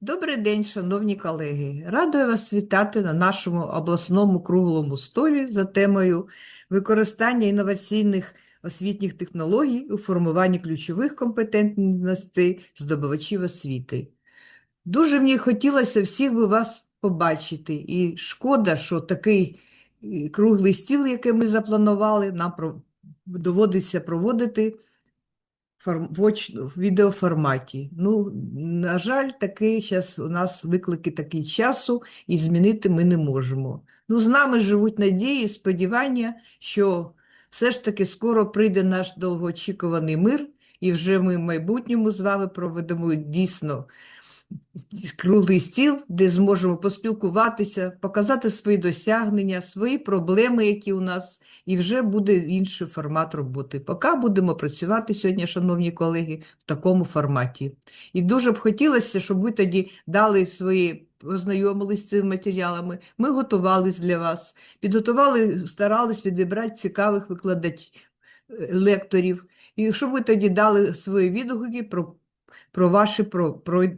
Добрий день, шановні колеги! Радую вас вітати на нашому обласному круглому столі за темою використання інноваційних освітніх технологій у формуванні ключових компетентностей здобувачів освіти. Дуже мені хотілося всіх би вас побачити, і шкода, що такий круглий стіл, який ми запланували, нам доводиться проводити в, відеоформаті. Ну, на жаль, такий зараз у нас виклики такий часу, і змінити ми не можемо. Ну, з нами живуть надії, сподівання, що все ж таки скоро прийде наш довгоочікуваний мир, і вже ми в майбутньому з вами проведемо дійсно круглий стіл, де зможемо поспілкуватися, показати свої досягнення, свої проблеми, які у нас, і вже буде інший формат роботи. Поки будемо працювати сьогодні, шановні колеги, в такому форматі. І дуже б хотілося, щоб ви тоді дали свої. Ознайомились з цими матеріалами, ми готувались для вас, підготували, старались підібрати цікавих викладачів, лекторів, і щоб ви тоді дали свої відгуки про про ваші про, про,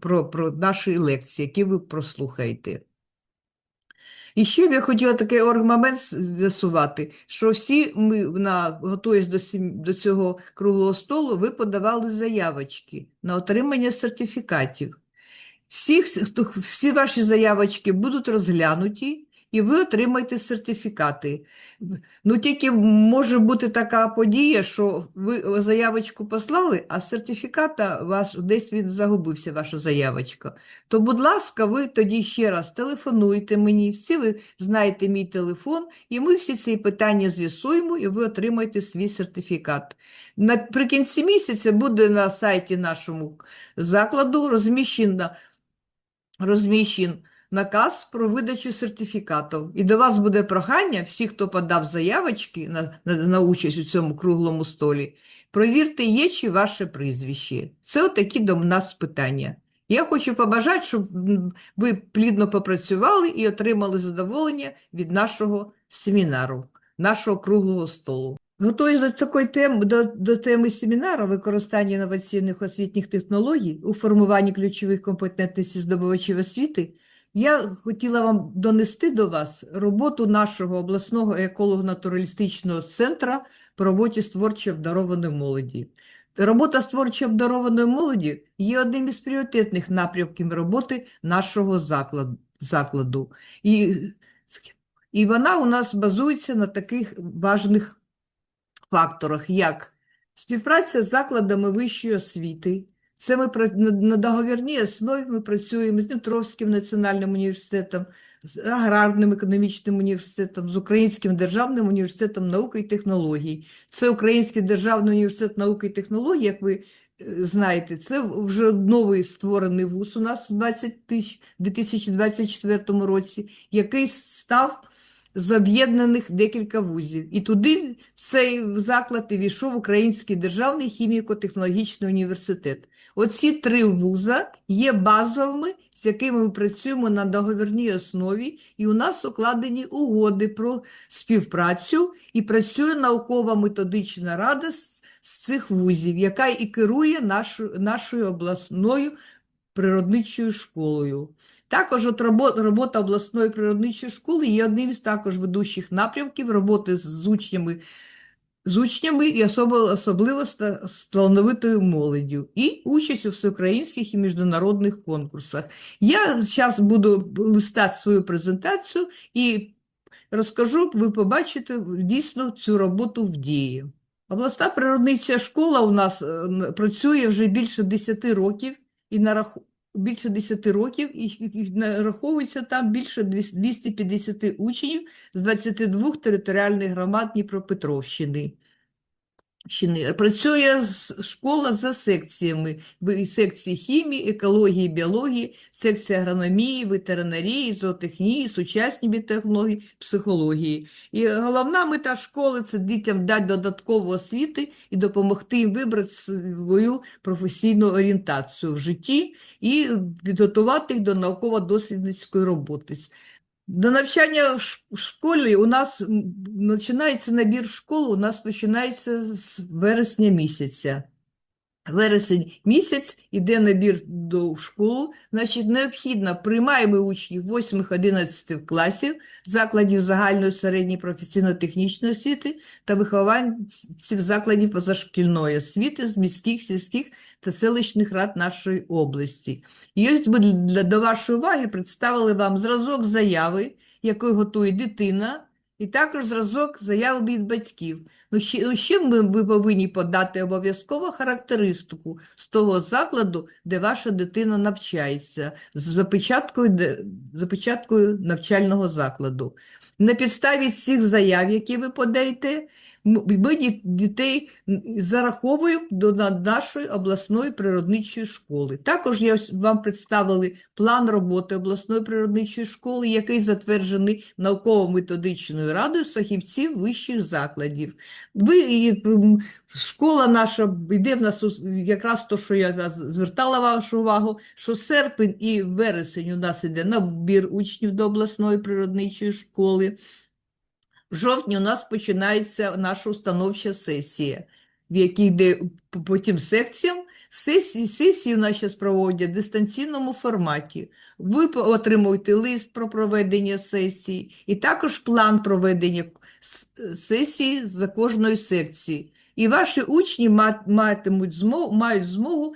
про, про, наші лекції, які ви прослухаєте. І ще б я хотіла такий момент з'ясувати, що всі ми, на, готуючись до, до цього круглого столу, ви подавали заявочки на отримання сертифікатів. Хто- всі ваші заявочки будуть розглянуті, і ви отримаєте сертифікати. Ну, тільки може бути така подія, що ви заявочку послали, а сертифіката ваш десь він загубився, ваша заявочка. То, будь ласка, ви тоді ще раз телефонуйте мені, всі ви знаєте мій телефон, і ми всі ці питання з'ясуємо, і ви отримаєте свій сертифікат. Наприкінці місяця буде на сайті нашому закладу розміщена розміщен наказ про видачу сертифікатів. І до вас буде прохання, всі, хто подав заявочки на, на, на участь у цьому круглому столі, провірте, є чи ваше прізвище. Це отакі до нас питання. Я хочу побажати, щоб ви плідно попрацювали і отримали задоволення від нашого семінару, нашого круглого столу. Готуючись до такої теми, до, до теми семінару використання інноваційних освітніх технологій у формуванні ключових компетентностей здобувачів освіти, я хотіла вам донести до вас роботу нашого обласного еколого-натуралістичного центру по роботі з творчо обдарованої молоді. Робота з творчо обдарованої молоді є одним із пріоритетних напрямків роботи нашого закладу. І, і вона у нас базується на таких важних факторах, як співпраця з закладами вищої освіти. Це ми на договірній основі ми працюємо з Дніпровським національним університетом, з Аграрним економічним університетом, з Українським державним університетом науки і технологій. Це Український державний університет науки і технологій, як ви е, знаєте, це вже новий створений вуз у нас в 20 тисяч- 2024 році, який став з об'єднаних декілька вузів. І туди, в цей заклад, війшов Український державний хіміко-технологічний університет. Оці три вуза є базовими, з якими ми працюємо на договірній основі, і у нас укладені угоди про співпрацю, і працює наукова методична рада з, з цих вузів, яка і керує нашу, нашою обласною природничою школою. Також от робо- робота обласної природничої школи є одним із також ведучих напрямків роботи з учнями, з учнями і особливо з талановитою молоддю, і участь у всеукраїнських і міжнародних конкурсах. Я зараз буду листати свою презентацію і розкажу, ви побачите дійсно цю роботу в дії. Обласна природнича школа у нас е, працює вже більше 10 років і. Більше 10 років і, нараховується там більше 200 250 учнів з 22 територіальних громад Дніпропетровщини. Працює школа за секціями. Секції хімії, екології, біології, секція агрономії, ветеринарії, зоотехнії, сучасні біотехнології, психології. І головна мета школи – це дітям дати додаткову освіти і допомогти їм вибрати свою професійну орієнтацію в житті і підготувати їх до науково-дослідницької роботи. До навчання в школі у нас починається набір в школу, у нас починається з вересня місяця. Вересень місяць іде набір до школу, значить необхідно приймаємо учнів 8-11 класів закладів загальної середньої професійно-технічної освіти та вихованців закладів позашкільної освіти з міських, сільських та селищних рад нашої області. І ось ми для, до вашої уваги представили вам зразок заяви, який готує дитина, і також зразок заяви від батьків. Ну, ще, ну, ще ми, ви повинні подати обов'язково характеристику з того закладу, де ваша дитина навчається, з початкою, де- за навчального закладу. На підставі цих заяв, які ви подаєте, ми дітей зараховуємо до нашої обласної природничої школи. Також я вам представили план роботи обласної природничої школи, який затверджений науково-методичною радою фахівців вищих закладів. Ви, і, школа наша йде в нас якраз то, що я звертала вашу увагу, що серпень і вересень у нас іде набір учнів до обласної природничої школи. В жовтні у нас починається наша установча сесія, в якій йде п- потім секціям. Сесії, сесії у нас зараз проводять в дистанційному форматі. Ви отримуєте лист про проведення сесії і також план проведення сесії за кожної секції. І ваші учні ма- матимуть змогу, мають змогу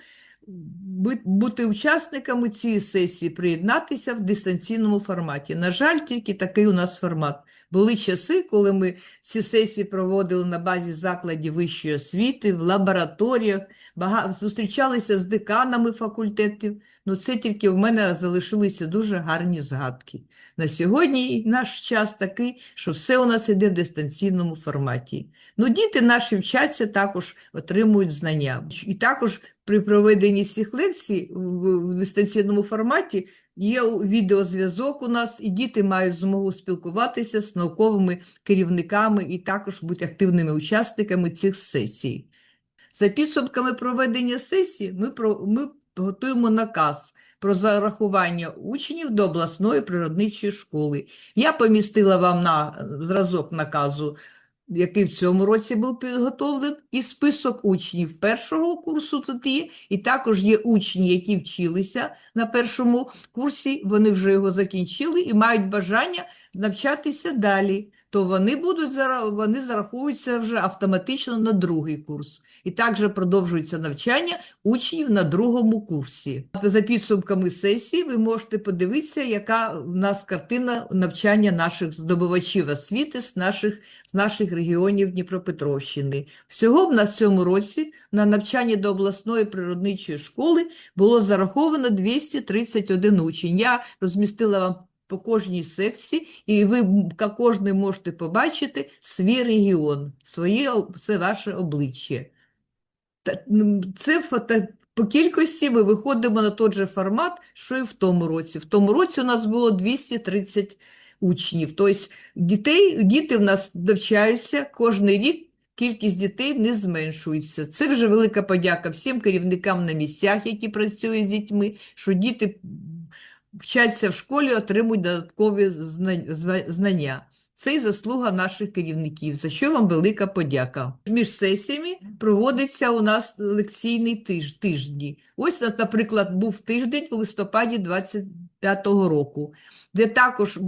бути учасниками цієї сесії, приєднатися в дистанційному форматі. На жаль, тільки такий у нас формат. Були часи, коли ми ці сесії проводили на базі закладів вищої освіти, в лабораторіях, бага... зустрічалися з деканами факультетів. Ну, це тільки в мене залишилися дуже гарні згадки. На сьогодні наш час такий, що все у нас іде в дистанційному форматі. Ну, діти наші вчаться, також отримують знання. І також при проведенні цих лекцій в, дистанційному форматі є відеозв'язок у нас, і діти мають змогу спілкуватися з науковими керівниками і також бути активними учасниками цих сесій. За підсумками проведення сесії ми, про, ми готуємо наказ про зарахування учнів до обласної природничої школи. Я помістила вам на зразок наказу, який в цьому році був підготовлений, і список учнів першого курсу тут є, і також є учні, які вчилися на першому курсі, вони вже його закінчили і мають бажання навчатися далі, то вони будуть вони зараховуються вже автоматично на другий курс. І також продовжується навчання учнів на другому курсі. За підсумками сесії ви можете подивитися, яка в нас картина навчання наших здобувачів освіти з наших, з наших регіонів Дніпропетровщини. Всього в нас цьому році на навчання до обласної природничої школи було зараховано 231 учень. Я розмістила вам по кожній секції, і ви кожний можете побачити свій регіон, своє, це ваше обличчя. Це фото... По кількості ми виходимо на той же формат, що і в тому році. В тому році у нас було 230 учнів. Тобто дітей, діти в нас навчаються кожен рік. Кількість дітей не зменшується. Це вже велика подяка всім керівникам на місцях, які працюють з дітьми, що діти вчаться в школі, отримують додаткові знання. Це й заслуга наших керівників, за що вам велика подяка. Між сесіями проводиться у нас лекційний тиж, тижні. Ось, на- наприклад, був тиждень в листопаді 25-го року, де також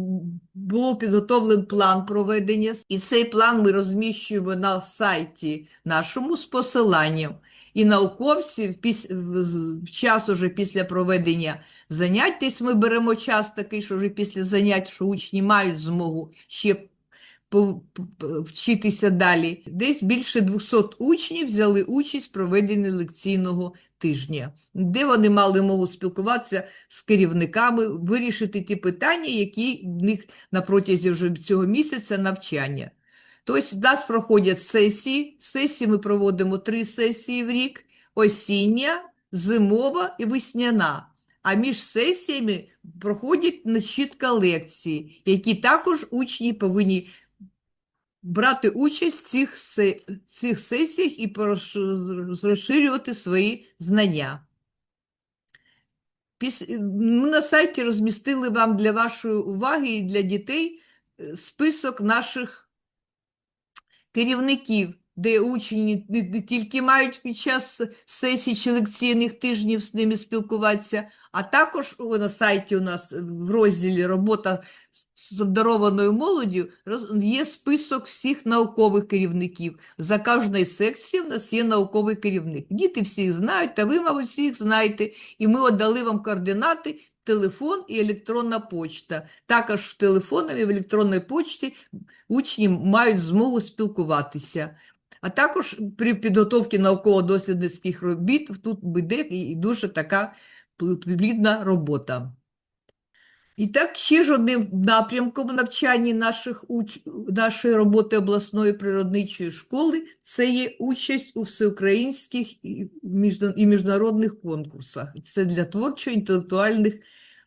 був підготовлений план проведення, і цей план ми розміщуємо на сайті нашому з посиланням. І науковці в, піс... в час уже після проведення занять, тобто ми беремо час такий, що вже після занять, що учні мають змогу ще вчитися далі. Десь більше 200 учнів взяли участь в проведенні лекційного тижня, де вони мали змогу спілкуватися з керівниками, вирішити ті питання, які в них на протязі вже цього місяця навчання. Тобто в нас проходять сесії. Сесії ми проводимо три сесії в рік: осіння, зимова і весняна. А між сесіями проходять чітко лекції, які також учні повинні брати участь в цих, цих сесіях і розширювати свої знання. Ми на сайті розмістили вам для вашої уваги і для дітей е, список наших керівників де учні не, тільки мають під час сесій чи лекційних тижнів з ними спілкуватися, а також на сайті у нас в розділі Робота з обдарованою молоддю є список всіх наукових керівників. За кожною секцією в нас є науковий керівник. Діти всіх знають, та ви, мабуть, всіх знаєте. І ми отдали вам координати, телефон і електронна почта. Також телефоном і в електронній почті учні мають змогу спілкуватися. А також при підготовці науково-дослідницьких робіт тут буде і дуже така плідна робота. І так, ще ж одним напрямком навчання наших уч... нашої роботи обласної природничої школи це є участь у всеукраїнських і міжнародних конкурсах. Це для творчо-інтелектуальних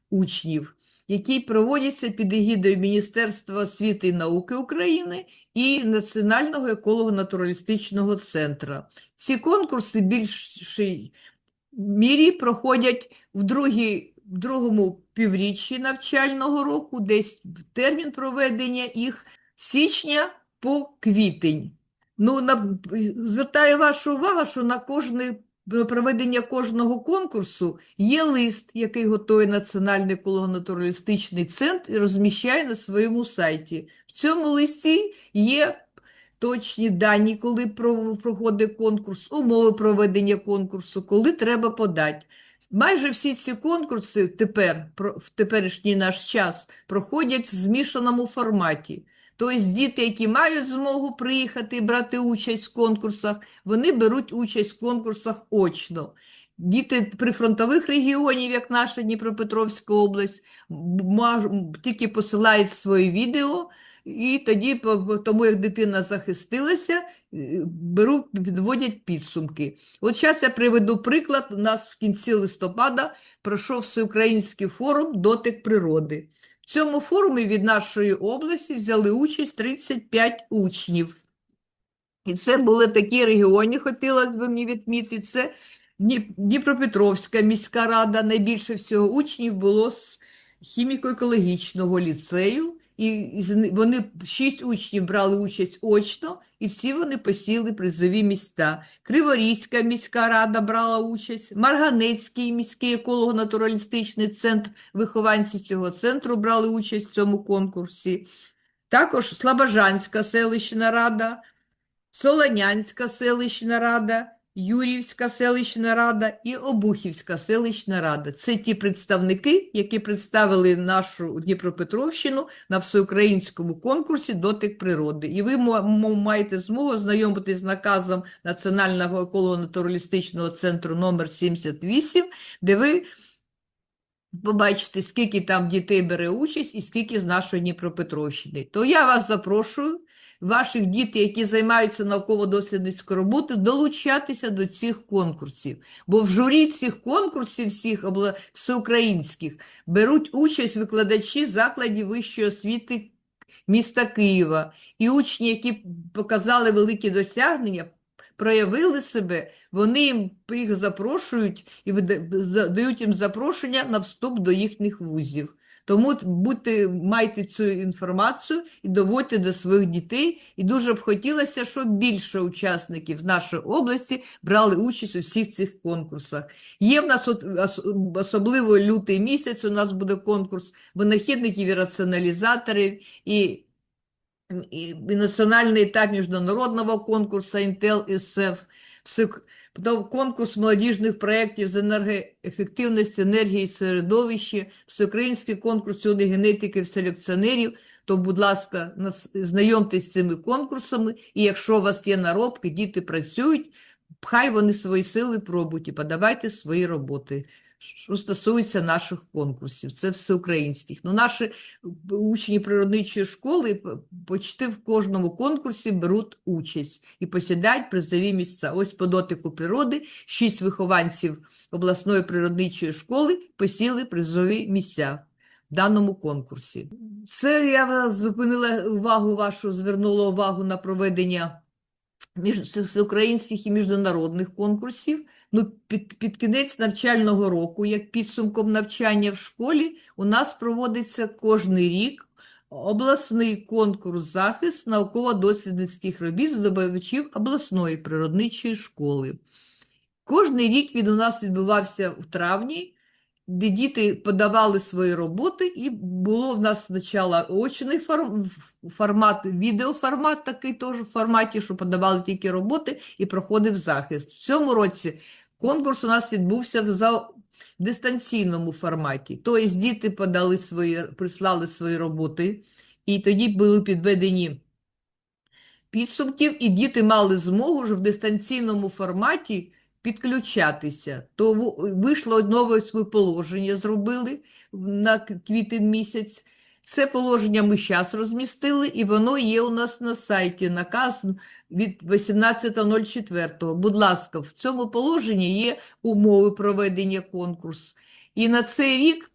учнів, які проводяться під егідою Міністерства освіти і науки України і Національного еколого-натуралістичного центру. Ці конкурси більшій мірі проходять в другій, в другому півріччі навчального року, десь в термін проведення їх січня по квітень. Ну, на, звертаю вашу увагу, що на кожне проведення кожного конкурсу є лист, який готує Національний еколого-натуралістичний центр і розміщає на своєму сайті. В цьому листі є точні дані, коли про- проходить конкурс, умови проведення конкурсу, коли треба подати. Майже всі ці конкурси тепер, в теперішній наш час, проходять в змішаному форматі. Тобто діти, які мають змогу приїхати і брати участь в конкурсах, вони беруть участь в конкурсах очно. Діти прифронтових регіонів, як наша Дніпропетровська область, тільки посилають свої відео, і тоді, тому як дитина захистилася, е, беруть, підводять підсумки. От зараз я приведу приклад. У нас в кінці листопада пройшов всеукраїнський форум «Дотик природи». В цьому форумі від нашої області взяли участь 35 учнів. І це були такі регіони, хотіла б мені відмітити. Це Дніпропетровська міська рада. Найбільше всього учнів було з хіміко-екологічного ліцею. І вони, шість учнів брали участь очно, і всі вони посіли призові місця. Криворізька міська рада брала участь, Марганецький міський еколого-натуралістичний центр, вихованці цього центру брали участь в цьому конкурсі. Також Слобожанська селищна рада, Солонянська селищна рада, Юрівська селищна рада і Обухівська селищна рада. Це ті представники, які представили нашу Дніпропетровщину на всеукраїнському конкурсі «Дотик природи». І ви маєте змогу ознайомитись з наказом Національного еколого-натуралістичного центру номер 78, де ви побачите, скільки там дітей бере участь і скільки з нашої Дніпропетровщини. То я вас запрошую, ваших дітей, які займаються науково-дослідницькою роботою, долучатися до цих конкурсів. Бо в журі цих конкурсів, всіх обла- всеукраїнських, беруть участь викладачі закладів вищої освіти міста Києва. І учні, які показали великі досягнення, проявили себе, вони їм їх запрошують і дають їм запрошення на вступ до їхніх вузів. Тому будьте, майте цю інформацію і доводьте до своїх дітей. І дуже б хотілося, щоб більше учасників з нашої області брали участь у всіх цих конкурсах. Є в нас особливо лютий місяць, у нас буде конкурс винахідників і раціоналізаторів, і і, і національний етап міжнародного конкурсу ІСЕФ, всек- конкурс молодіжних проєктів з енергоефективності, енергії середовища, всеукраїнський конкурс юних генетиків, селекціонерів, то, будь ласка, знайомтесь з цими конкурсами, і якщо у вас є наробки, діти працюють, хай вони свої сили пробують і подавайте свої роботи. Що стосується наших конкурсів, це всеукраїнських. Ну, наші учні природничої школи почти в кожному конкурсі беруть участь і посідають призові місця. Ось по дотику природи шість вихованців обласної природничої школи посіли призові місця в даному конкурсі. Це я зупинила увагу вашу, звернула увагу на проведення всеукраїнських і міжнародних конкурсів. Ну, під, під кінець навчального року, як підсумком навчання в школі, у нас проводиться кожний рік обласний конкурс захист науково-дослідницьких робіт здобувачів обласної природничої школи. Кожний рік він у нас відбувався в травні, де діти подавали свої роботи, і було в нас спочатку очний форм- формат, відеоформат такий теж в форматі, що подавали тільки роботи і проходив захист. В цьому році конкурс у нас відбувся в дистанційному форматі. Тобто діти подали свої, прислали свої роботи, і тоді були підведені підсумків, і діти мали змогу вже в дистанційному форматі підключатися. То вийшло нове своє положення, зробили на квітень місяць. Це положення ми зараз розмістили, і воно є у нас на сайті, наказ від 18.04. Будь ласка, в цьому положенні є умови проведення конкурсу. І на цей рік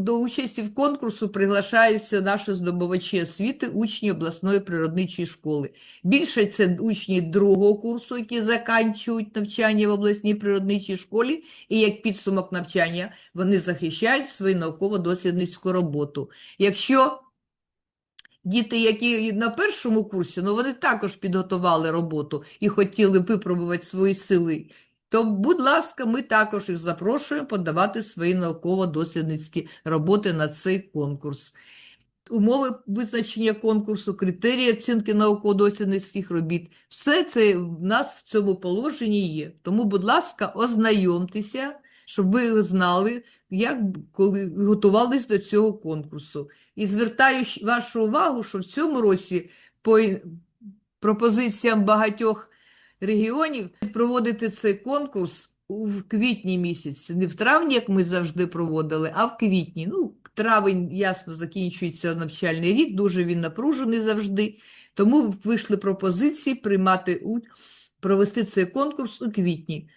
до- участі в конкурсу приглашаються наші здобувачі освіти, учні обласної природничої школи. Більше це учні другого курсу, які закінчують навчання в обласній природничій школі, і як підсумок навчання вони захищають свою науково-дослідницьку роботу. Якщо діти, які на першому курсі, ну вони також підготували роботу і хотіли випробувати свої сили, то, будь ласка, ми також їх запрошуємо подавати свої науково-дослідницькі роботи на цей конкурс. Умови визначення конкурсу, критерії оцінки науково-дослідницьких робіт – все це в нас в цьому положенні є. Тому, будь ласка, ознайомтеся, щоб ви знали, як коли готувались до цього конкурсу. І звертаю вашу увагу, що в цьому році по пропозиціям багатьох регіонів проводити цей конкурс в квітні місяці. Не в травні, як ми завжди проводили, а в квітні. Ну, травень, ясно, закінчується навчальний рік, дуже він напружений завжди. Тому вийшли пропозиції приймати провести цей конкурс у квітні.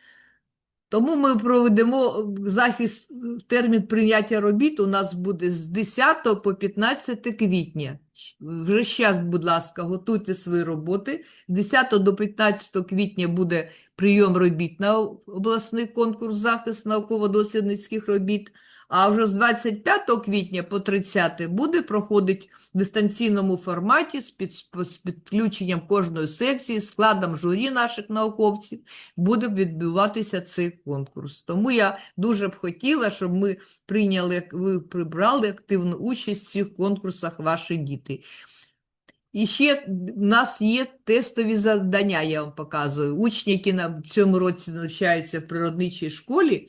Тому ми проведемо захист, термін прийняття робіт у нас буде з 10 по 15 квітня. Вже зараз, будь ласка, готуйте свої роботи. З 10 до 15 квітня буде прийом робіт на обласний конкурс захист науково-дослідницьких робіт. А вже з 25 квітня по 30 буде проходити в дистанційному форматі з, під, з підключенням кожної секції, складом журі наших науковців буде відбуватися цей конкурс. Тому я дуже б хотіла, щоб ми прийняли, ви прибрали активну участь в цих конкурсах ваші діти. І ще в нас є тестові завдання, я вам показую. Учні, які на в цьому році навчаються в природничій школі,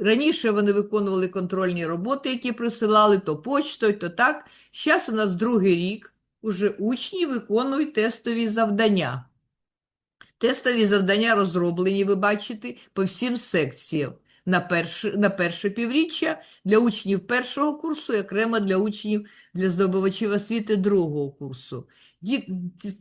раніше вони виконували контрольні роботи, які присилали то почтою, то так. Зараз у нас другий рік, уже учні виконують тестові завдання. Тестові завдання розроблені, ви бачите, по всім секціям. На перше, на перше півріччя для учнів першого курсу і окремо для учнів, для здобувачів освіти другого курсу.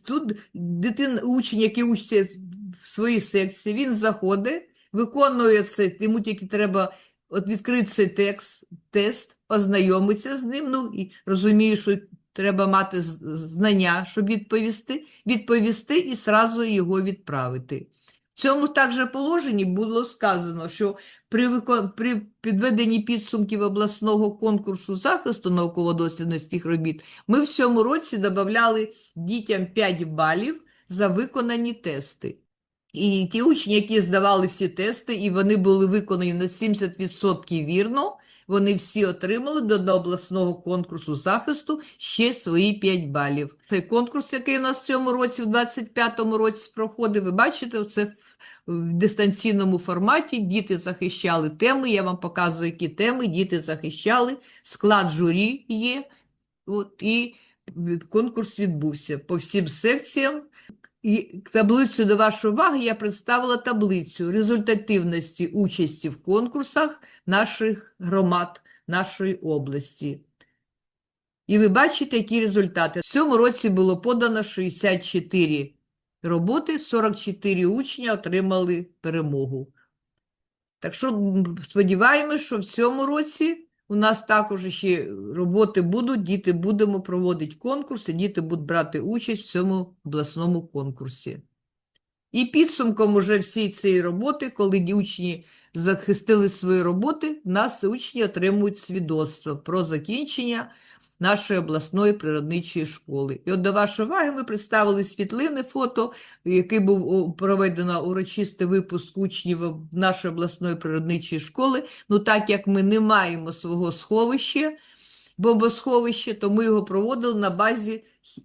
Тут дитина, учень, який учиться в своїй секції, він заходить, виконує це, йому тільки треба от відкрити цей текст, тест, ознайомитися з ним, ну і розумію, що треба мати знання, щоб відповісти, відповісти і сразу його відправити. В цьому також положенні було сказано, що при, викон... при підведенні підсумків обласного конкурсу захисту науково-дослідницьких робіт ми в цьому році додавали дітям 5 балів за виконані тести. І ті учні, які здавали всі тести, і вони були виконані на 70% вірно, вони всі отримали до, обласного конкурсу захисту ще свої 5 балів. Цей конкурс, який у нас в цьому році, в 25-му році проходив, ви бачите, це в дистанційному форматі. Діти захищали теми. Я вам показую, які теми діти захищали. Склад журі є. От, і конкурс відбувся по всім секціям. І таблицю до вашої уваги я представила таблицю результативності участі в конкурсах наших громад, нашої області. І ви бачите, які результати. В цьому році було подано 64 роботи, 44 учня отримали перемогу. Так що сподіваємось, що в цьому році у нас також ще роботи будуть, діти будемо проводити конкурси, діти будуть брати участь в цьому обласному конкурсі. І підсумком уже всієї цієї роботи, коли учні захистили свої роботи, в нас учні отримують свідоцтво про закінчення нашої обласної природничої школи. І от до вашої уваги ми представили світлини, фото, який був проведено урочистий випуск учнів нашої обласної природничої школи. Ну, так як ми не маємо свого сховища, бомбосховища, то ми його проводили на базі хі-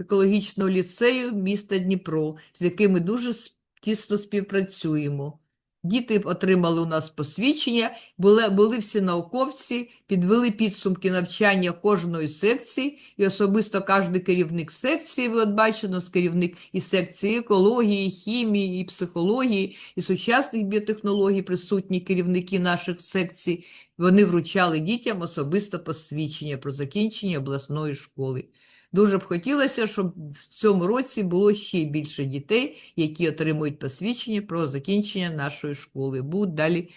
хіміко-екологічного ліцею міста Дніпро, з яким ми дуже тісно співпрацюємо. Діти отримали у нас посвідчення, були, були всі науковці, підвели підсумки навчання кожної секції, і особисто кожен керівник секції, ви от бачите, у нас керівник і секції екології, хімії, і психології, і сучасних біотехнологій, присутні керівники наших секцій, вони вручали дітям особисто посвідчення про закінчення обласної школи. Дуже б хотілося, щоб в цьому році було ще більше дітей, які отримують посвідчення про закінчення нашої школи, будуть далі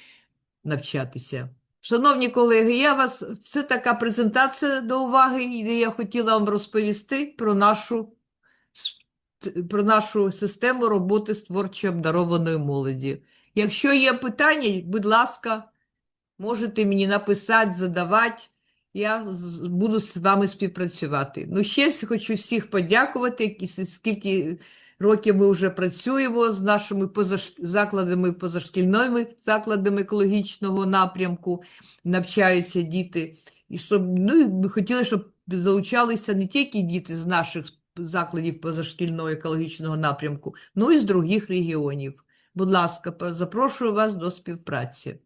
навчатися. Шановні колеги, я вас це така презентація до уваги, де я хотіла вам розповісти про нашу, про нашу систему роботи з творчо обдарованої молоді. Якщо є питання, будь ласка, можете мені написати, задавати. Я буду з вами співпрацювати. Ну, ще хочу всіх подякувати, скільки років ми вже працюємо з нашими позаш... закладами, позашкільними закладами екологічного напрямку, навчаються діти. І щоб, ну, ми хотіли, щоб залучалися не тільки діти з наших закладів позашкільного екологічного напрямку, ну і з других регіонів. Будь ласка, запрошую вас до співпраці.